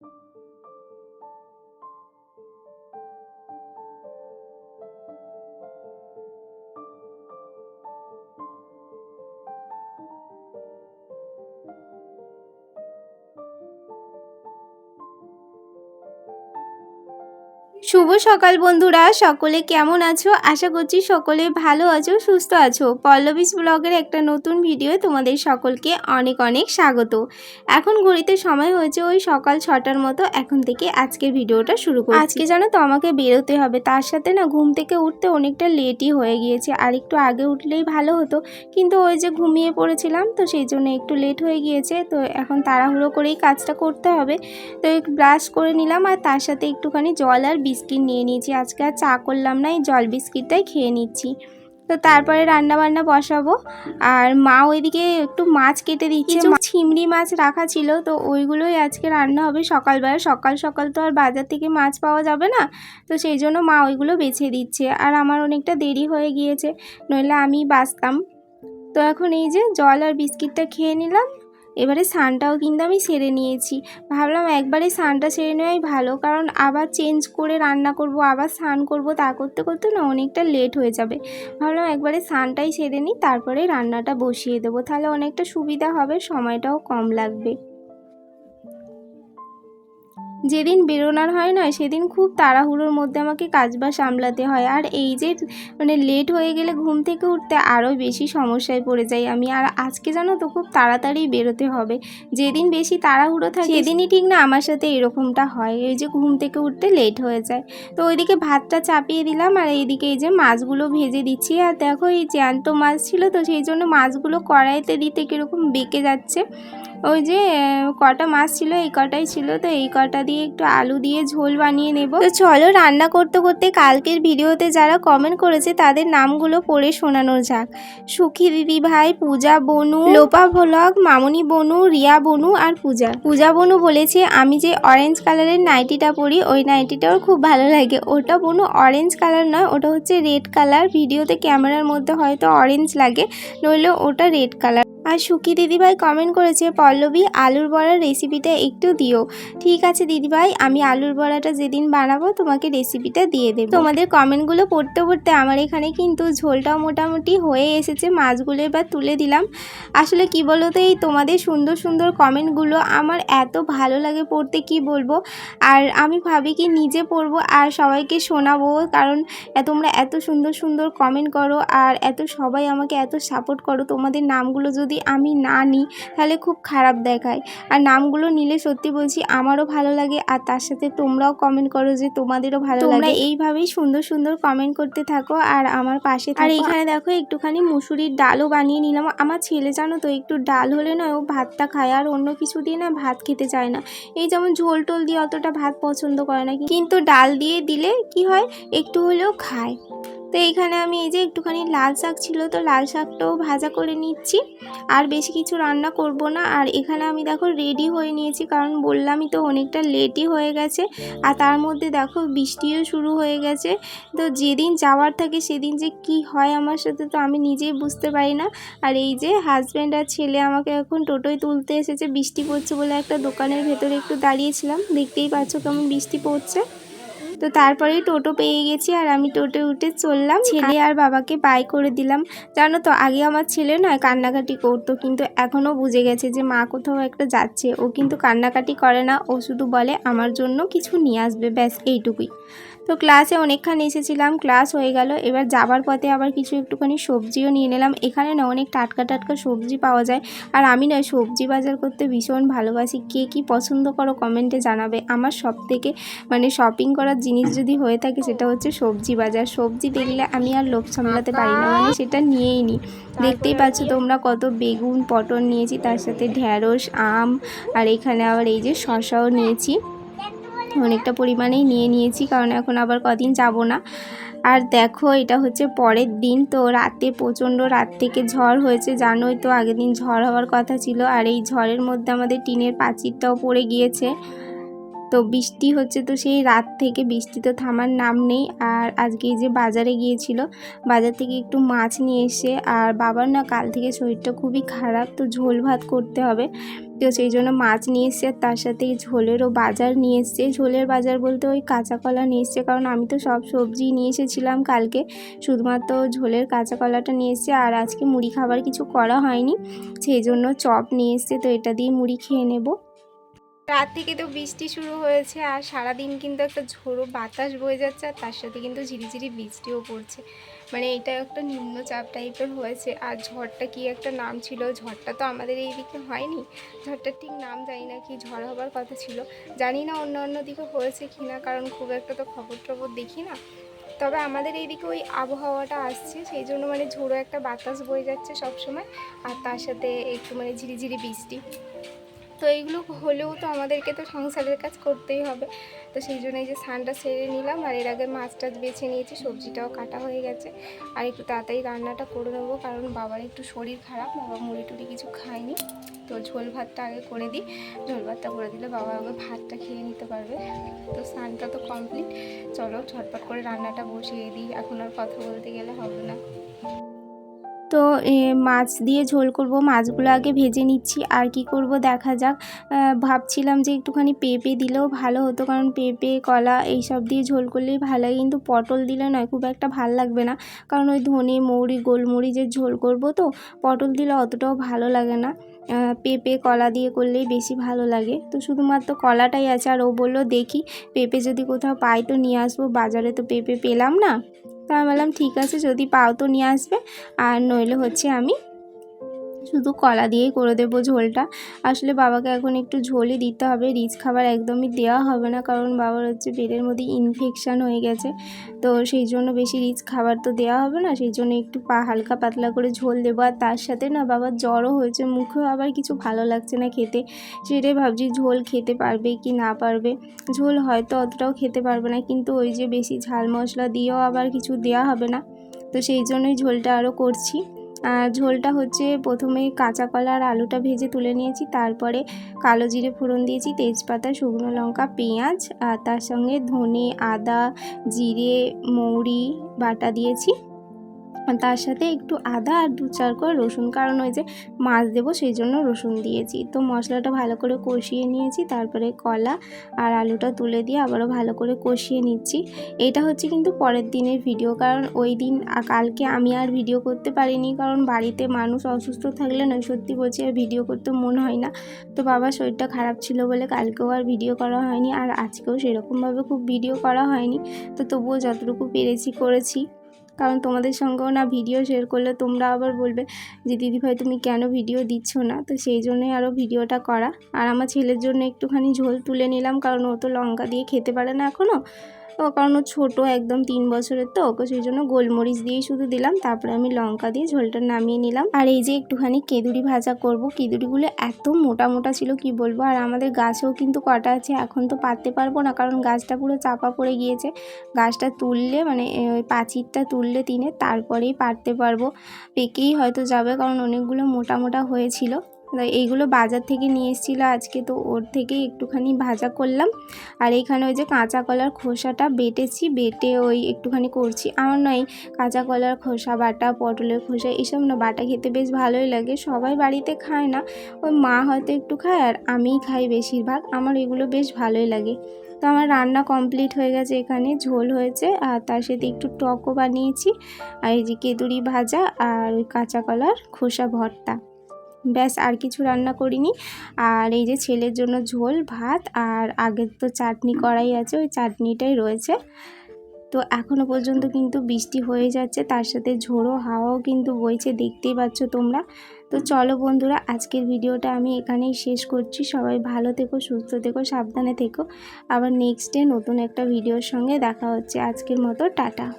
Thank you. শুভ সকাল বন্ধুরা, সকলে কেমন আছো? আশা করছি সকলে ভালো আছো, সুস্থ আছো। পল্লবীস ব্লগের একটা নতুন ভিডিও তোমাদের সকলকে অনেক অনেক স্বাগত। এখন ঘড়িতে সময় হয়েছে ওই সকাল ছটার মতো, এখন থেকে আজকের ভিডিওটা শুরু করছি। আজকে জানো তো আমাকে বেরোতে হবে, তার সাথে না ঘুম থেকে উঠতে অনেকটা লেটই হয়ে গিয়েছে, আর একটু আগে উঠলেই ভালো হতো। কিন্তু ওই যে ঘুমিয়ে পড়েছিলাম, তো সেই জন্য একটু লেট হয়ে গিয়েছে, তো এখন তাড়াহুড়ো করেই কাজটা করতে হবে। তো ব্রাশ করে নিলাম, আর তার সাথে একটুখানি জল আর বিস্কিট নিয়ে নিয়েছি। আজকে আর চা করলাম না এই জল বিস্কিটটাই খেয়ে নিচ্ছি। তো তারপরে রান্না বান্না বসাবো। আর মা ওইদিকে একটু মাছ কেটে দিচ্ছে। কিছু চিংড়ি মাছ রাখা ছিল তো ওইগুলোই আজকে রান্না হবে সকালবেলা। সকাল সকাল তো আর বাজার থেকে মাছ পাওয়া যাবে না তো সেই জন্য মা ওইগুলো বেছে দিচ্ছে। আর আমার অনেকটা দেরি হয়ে গিয়েছে নইলে আমি বাঁচতাম। তো এখন এই যে জল আর বিস্কিটটা খেয়ে নিলাম। এবারে সানটাও কিন্তু আমি সেরে নিয়েছি। ভাবলাম একবারে সানটা সেরে নেওয়াই ভালো, কারণ আবার চেঞ্জ করে রান্না করব, আবার স্নান করব, তা করতে করতে না অনেকটা লেট হয়ে যাবে। ভাবলাম একবারে স্নানটাই সেরে নিই, তারপরে রান্নাটা বসিয়ে দেবো। তাহলে অনেকটা সুবিধা হবে, সময়টাও কম লাগবে। যেদিন বেরোনার হয় না সেদিন খুব তাড়াহুড়োর মধ্যে আমাকে কাজবাজ সামলাতে হয়। আর এই যে মানে লেট হয়ে গেলে ঘুম থেকে উঠতে আরও বেশি সমস্যায় পড়ে যাই আমি। আর আজকে জানো তো খুব তাড়াতাড়ি বেরোতে হবে। যেদিন বেশি তাড়াহুড়ো থাকে সেদিনই ঠিক না আমার সাথে এরকমটা হয়। এই যে ঘুম থেকে উঠতে লেট হয়ে যায়। তো ওইদিকে ভাতটা চাপিয়ে দিলাম আর এইদিকে এই যে মাছগুলো ভেজে দিচ্ছি। আর দেখো এই জ্যান্ত মাছ ছিল তো সেই জন্য মাছগুলো কড়াইতে দিতে কীরকম বেঁকে যাচ্ছে। ওই যে কটা মাছ ছিল, এই কটাই ছিল, তো এই কটা দিয়ে একটু আলু দিয়ে ঝোল বানিয়ে নেব। তো চলো রান্না করতে করতে কালকের ভিডিওতে যারা কমেন্ট করেছে তাদের নামগুলো পড়ে শোনানো যাক। সুখী দিদি ভাই, পূজা বনু, লোপা ভ্লগ মামনি বনু, রিয়া বনু আর পূজা। পূজা বনু বলেছে, আমি যে অরেঞ্জ কালারের নাইটিটা পরি, ওই নাইটিটাও খুব ভালো লাগে। ওটা বনু অরেঞ্জ কালার নয়, ওটা হচ্ছে রেড কালার ভিডিওতে ক্যামেরার মধ্যে হয়তো অরেঞ্জ লাগে, নইলে ওটা রেড কালার আর সুখী দিদিভাই কমেন্ট করেছে, পল্লবী, আলুর বড়ার রেসিপিটা একটু দিও। ঠিক আছে দিদিভাই, আমি আলুর বড়াটা যেদিন বানাবো, তোমাকে রেসিপিটা দিয়ে দেবো। তোমাদের কমেন্টগুলো পড়তে পড়তে আমার এখানে কিন্তু ঝোলটাও মোটামুটি হয়ে এসেছে, মাছগুলো এবার তুলে দিলাম। আসলে কি বলো তো এই তোমাদের সুন্দর সুন্দর কমেন্টগুলো আমার এত ভালো লাগে পড়তে, কি বলব? আর আমি ভাবি কি নিজে পড়ব আর সবাইকে শোনাবো, কারণ তোমরা এত সুন্দর সুন্দর কমেন্ট করো আর এত সবাই আমাকে এত সাপোর্ট করো, তোমাদের নামগুলো যদি আমি না নিই তাহলে খুব খারাপ দেখায়। আর নামগুলো নিলে সত্যি বলছি আমারও ভালো লাগে আর তার সাথে তোমরাও কমেন্ট করো যে তোমাদেরও ভালো লাগে। এইভাবেই সুন্দর সুন্দর কমেন্ট করতে থাকো আর আমার পাশে আর এখানে দেখো একটুখানি মুসুরির ডালও বানিয়ে নিলাম। আমার ছেলে জানো তো একটু ডাল হলে না ও ভাতটা খায় আর অন্য কিছু দিয়ে না ভাত খেতে চায় না। এই যেমন ঝোল টোল দিয়ে অতটা ভাত পছন্দ করে না কিন্তু ডাল দিয়ে দিলে কি হয় একটু হলেও খায়। তো এইখানে আমি এই যে একটুখানি লাল শাক ছিল, তো লাল শাকটাও ভাজা করে নিচ্ছি। আর বেশি কিছু রান্না করব না। আর এখানে আমি দেখো রেডি হয়ে নিয়েছি, কারণ বললামই তো অনেকটা লেটই হয়ে গেছে। আর তার মধ্যে দেখো বৃষ্টিও শুরু হয়ে গেছে। তো যেদিন যাওয়ার থাকে সেদিন যে কি হয় আমার সাথে তো আমি নিজেই বুঝতে পারি না। আর এই যে হাজব্যান্ড আর ছেলে আমাকে এখন টোটোয় তুলতে এসেছে, বৃষ্টি পড়ছে বলে একটা দোকানের ভেতরে একটু দাঁড়িয়েছিলাম। দেখতেই পাচ্ছ কেমন বৃষ্টি পড়ছে। তো তারপরেই টোটো পেয়ে গেছি আর আমি টোটো উঠে চললাম। ছেলে আর বাবাকে বাই করে দিলাম। জানো তো, আগে আমার ছেলে নয়, কান্নাকাটি করতো। কিন্তু এখনও বুঝে গেছে যে মা কোথাও একটা যাচ্ছে। ও কিন্তু কান্নাকাটি করে না। ও শুধু বলে, আমার জন্য কিছু নিয়ে আসবে। ব্যাস, এইটুকুই। তো ক্লাসে অনেকক্ষণ এসেছিলাম ক্লাস হয়ে গেল। এবার যাবার পথে আবার কিছু একটুখানি সবজিও নিয়ে নিলাম। এখানে না অনেক টাটকা টাটকা সবজি পাওয়া যায়। আর আমি না সবজি বাজার করতে ভীষণ ভালোবাসি। কে কি পছন্দ করো কমেন্টে জানাবে। আমার সব থেকে মানে শপিং করার জিনিস যদি হয়ে থাকে সেটা হচ্ছে সবজি বাজার। সবজি দেখলে আমি আর লোভ সামলাতে পারি না। মানে সেটা নিয়েই নিই দেখতেই পাচ্ছ তোমরা কত বেগুন, পটল নিয়েছি, তার সাথে ঢ্যাঁড়স আম, আর এখানে আবার এই যে শশাও নিয়েছি। অনেকটা পরিমাণেই নিয়ে নিয়েছি, কারণ এখন আবার কদিন যাব না। আর দেখো, এটা হচ্ছে পরের দিন, তো রাতে, প্রচণ্ড রাত থেকে ঝড় হয়েছে, জানোই তো আগের দিন ঝড় হওয়ার কথা ছিল, আর এই ঝড়ের মধ্যে আমাদের টিনের পাঁচিরটাও পড়ে গিয়েছে। তো বৃষ্টি হচ্ছে, তো সেই রাত থেকে বৃষ্টি তো থামার নাম নেই, আর আজকে যে বাজারে গিয়েছিল, বাজার থেকে একটু মাছ নিয়ে এসে, আর বাবার না কাল থেকে শরীরটা খুবই খারাপ, তো ঝোল ভাত করতে হবে। তো সেই জন্য মাছ নিয়ে এসছে আর তার সাথে ঝোলেরও বাজার নিয়ে এসছে। ঝোলের বাজার বলতে ওই কাঁচা কলা নিয়ে এসছে, কারণ আমি তো সব সবজি নিয়ে এসেছিলাম কালকে। শুধুমাত্র ঝোলের কাঁচা কলাটা নিয়ে এসছে আর আজকে মুড়ি খাবার কিছু করা হয়নি। সেই জন্য চপ নিয়ে এসছে, তো এটা দিয়ে মুড়ি খেয়ে নেব। রাত থেকে তো বৃষ্টি শুরু হয়েছে আর সারাদিন কিন্তু একটা ঝোড়ো বাতাস বয়ে যাচ্ছে আর তার সাথে কিন্তু ঝিরিঝিরি বৃষ্টিও পড়ছে। মানে এটা একটা নিম্নচাপ টাইপের হয়েছে আর ঝড়টা কি একটা নাম ছিল? ঝড়টা তো আমাদের এই দিকে হয়নি। ঝড়টার ঠিক নাম জানি না কি ঝড় হবার কথা ছিল। জানি না অন্য অন্য দিকে হয়েছে কি না, কারণ খুব একটা তো খবর টবর দেখি না। তবে আমাদের এইদিকে ওই আবহাওয়াটা আসছে, সেই জন্য মানে ঝোড়ো একটা বাতাস বয়ে যাচ্ছে সবসময় আর তার সাথে একটু মানে ঝিরিঝিরি বৃষ্টি। তো এইগুলো হলেও তো আমাদেরকে তো সংসারের কাজ করতেই হবে। তো সেই জন্য এই যে স্নানটা সেরে নিলাম আর এর আগে মাছ টাছ বেছে নিয়েছি, সবজিটাও কাটা হয়ে গেছে। আর একটু তাড়াতাড়ি রান্নাটা করে নেব কারণ বাবার একটু শরীর খারাপ, বাবা মুড়ি টুড়ি কিছু খায়নি। তো ঝোল ভাতটা আগে করে দিই, ঝোল ভাতটা করে দিলে বাবা আগে ভাতটা খেয়ে নিতে পারবে। তো স্নানটা তো কমপ্লিট, চলো ঝটপট করে রান্নাটা বসিয়ে দিই। এখন আর কথা বলতে গেলে হবে না। তো মাছ দিয়ে ঝোল করব। মাছগুলো আগে ভেজে নিচ্ছি, আর কি করব দেখা যাক। ভাবছিলাম যে একটুখানি পেঁপে দিলেও ভালো হতো, কারণ পেঁপে, কলা এইসব দিয়ে ঝোল করলেই ভালো লাগে। কিন্তু পটল দিলে নয়, খুব একটা ভালো লাগবে না। কারণ ওই ধনে, মৌরি, গোলমরিচের ঝোল করব তো, পটল দিলে অতটাও ভালো লাগে না। পেঁপে, কলা দিয়ে করলেই বেশি ভালো লাগে। তো শুধুমাত্র কলাটাই আছে, আর ও বলল, দেখি, পেঁপে যদি কোথাও পাই তো নিয়ে আসব। বাজারে তো পেঁপে পেলাম না। তা আমি বললাম ঠিক আছে যদি পাও তো নিয়ে আসবে। আর নইলে হচ্ছে আমি শুধু কলা দিয়েই করে দেবো ঝোলটা। আসলে বাবাকে এখন একটু ঝোলই দিতে হবে, রিচ খাবার একদমই দেওয়া হবে না, কারণ বাবার হচ্ছে পেটের মধ্যে ইনফেকশান হয়ে গেছে। তো সেই জন্য বেশি রিচ খাবার তো দেওয়া হবে না, সেই জন্য একটু পা হালকা পাতলা করে ঝোল দেবো। আর তার সাথে না বাবার জ্বরও হয়েছে, মুখেও আবার কিছু ভালো লাগছে না খেতে। সেটাই ভাবছি ঝোল খেতে পারবে কি না পারবে। ঝোল হয়তো অতটাও খেতে পারবে না, কিন্তু ওই যে বেশি ঝাল মশলা দিয়েও আবার কিছু দেওয়া হবে না। তো সেই জন্যই ঝোলটা আরও করছি। ঝোলটা হচ্ছে প্রথমে কাঁচা কলা আর আলুটা ভেজে তুলে নিয়েছি, তারপরে কালো জিরে ফোড়ন দিয়েছি, তেজপাতা, শুকনো লঙ্কা, পেঁয়াজ, আর তার সঙ্গে ধনে, আদা, জিরে, মৌরি, বাটা দিয়েছি। তার সাথে একটু আদা আর দু চার করে রসুন, কারণ ওই যে মাছ দেবো সেই জন্য রসুন দিয়েছি। তো মশলাটা ভালো করে কষিয়ে নিয়েছি, তারপরে কলা আর আলুটা তুলে দিয়ে আবারও ভালো করে কষিয়ে নিচ্ছি। এটা হচ্ছে কিন্তু পরের দিনের ভিডিও, কারণ ওই দিন কালকে আমি আর ভিডিও করতে পারিনি, কারণ বাড়িতে মানুষ অসুস্থ থাকলে নয়, সত্যি বলছি আর ভিডিও করতে মন হয় না। তো বাবার শরীরটা খারাপ ছিল বলে কালকেও আর ভিডিও করা হয়নি, আর আজকেও সেরকমভাবে খুব ভিডিও করা হয়নি। তো তবুও যতটুকু পেরেছি করেছি। কারণ তোমাদের সঙ্গেও না ভিডিও শেয়ার করলে তোমরা আবার বলবে যে, দিদিভাই, তুমি কেন ভিডিও দিচ্ছ না? তো সেই জন্যই আরও ভিডিওটা করা। আর আমার ছেলের জন্য একটুখানি ঝোল তুলে নিলাম, কারণ ও তো লঙ্কা দিয়ে খেতে পারে না এখনও কারণ ও ছোটো একদম তিন বছরের তো, ওকে সেই জন্য গোলমরিচ দিয়েই শুধু দিলাম, তারপরে আমি লঙ্কা দিয়ে ঝোলটা নামিয়ে নিলাম। আর এই যে একটুখানি কেঁদুরি ভাজা করব, কেঁদুরিগুলো এত মোটা মোটা ছিল, কি বলব? আর আমাদের গাছেও কিন্তু কটা আছে, এখন তো পাততে পারব না, কারণ গাছটা পুরো চাপা পড়ে গিয়েছে। গাছটা তুললে মানে ওই পাচিরটা তুললে তিনে, তারপরেই পারতে পারব। পেকেই হয়তো যাবে, কারণ অনেকগুলো মোটা মোটা হয়েছিল। এইগুলো বাজার থেকে নিয়ে এসেছিল আজকে, তো ওর থেকেই একটুখানি ভাজা করলাম। আর এইখানে ওই যে কাঁচা কলার খোসাটা বেটেছি, বেটে ওই একটুখানি করছি। আমার নয়, কাঁচা কলার খোসা, বাটা, পটলের খোসা, এসব না, বাটা খেতে বেশ ভালোই লাগে। সবাই বাড়িতে খায় না, ওই মা হয়তো একটু খায় আর আমিই খাই বেশিরভাগ। আমার এগুলো বেশ ভালোই লাগে। তো আমার রান্না কমপ্লিট হয়ে গেছে এখানে, ঝোল হয়েছে। আর তার সাথে একটু টকও বানিয়েছি। আর এই যে কেতুরি ভাজা আর ওই কাঁচা কলার খোসা ভর্তা। ব্যাস, আর কিছু রান্না করিনি। আর এই যে ছেলের জন্য ঝোল, ভাত, আর আগের তো চাটনি করাই আছে, ওই চাটনিটাই রয়েছে। তো এখনও পর্যন্ত কিন্তু বৃষ্টি হয়ে যাচ্ছে, তার সাথে ঝোড়ো হাওয়াও কিন্তু বইছে, দেখতেই পাচ্ছ তোমরা। তো চলো বন্ধুরা, আজকের ভিডিওটা আমি এখানেই শেষ করছি। সবাই ভালো থেকো, সুস্থ থেকো, সাবধানে থেকো। আবার নেক্সট ডে নতুন একটা ভিডিওর সঙ্গে দেখা হচ্ছে। আজকের মতো টাটা।